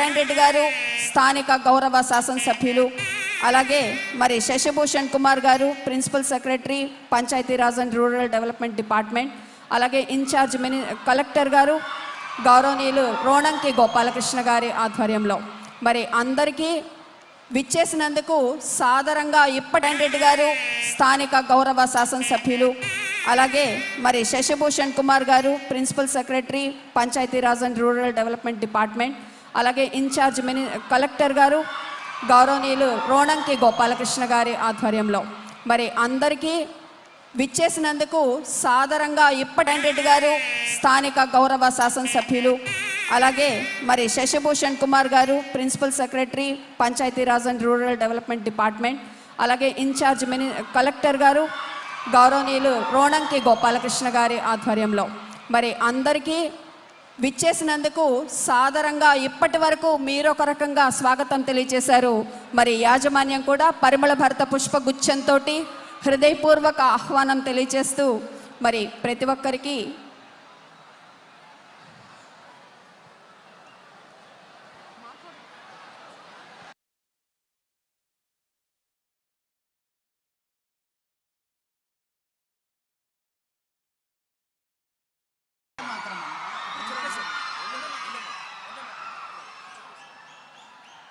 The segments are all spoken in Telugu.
నారాయణ రెడ్డి గారు స్థానిక గౌరవ శాసనసభ్యులు అలాగే మరి శశిభూషణ్ కుమార్ గారు principal secretary Panchayati Raj and rural development department అలాగే ఇన్ఛార్జ్ మిని కలెక్టర్ గారు గౌరవనీయులు రోణంకి గోపాలకృష్ణ గారి ఆధ్వర్యంలో. మరి అందరికీ విచ్చేసినందుకు సాదరంగా ఇప్పటి రెడ్డి గారు స్థానిక గౌరవ శాసనసభ్యులు అలాగే మరి శశిభూషణ్ కుమార్ గారు principal secretary Panchayati Raj and rural development department అలాగే ఇన్ఛార్జ్ మిని కలెక్టర్ గారు గౌరవనీయులు రోణంకి గోపాలకృష్ణ గారి ఆధ్వర్యంలో. మరి అందరికీ విచ్చేసినందుకు సాదరంగా ఇప్పటి రెడ్డి గారు స్థానిక గౌరవ శాసనసభ్యులు అలాగే మరి శశిభూషణ్ కుమార్ గారు principal secretary Panchayati Raj and rural development department అలాగే ఇన్ఛార్జ్ మిని కలెక్టర్ గారు గౌరవనీయులు రోణంకి గోపాలకృష్ణ గారి ఆధ్వర్యంలో. మరి అందరికీ విచ్చేసినందుకు సాదరంగా ఇప్పటి వరకు మీరొక రకంగా స్వాగతం తెలియజేశారు మరి యాజమాన్యం కూడా పరిమళ భరత పుష్పగుచ్చంతో హృదయపూర్వక ఆహ్వానం తెలియజేస్తూ మరి ప్రతి ఒక్కరికి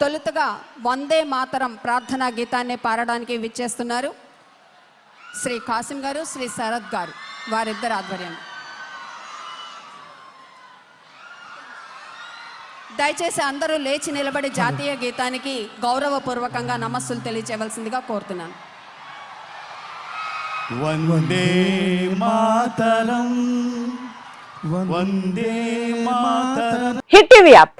తొలుతగా వందే మాతరం ప్రార్థనా గీతాన్ని పాడడానికి విచ్చేస్తున్నారు. శ్రీ కాసిం గారు శ్రీ శరత్ గారు వారిద్దరు ఆధ్వర్యం. దయచేసి అందరూ లేచి నిలబడి జాతీయ గీతానికి గౌరవపూర్వకంగా నమస్సులు తెలియచేయవలసిందిగా కోరుతున్నాను. Vande Mataram Vande Mataram. Hit TV app.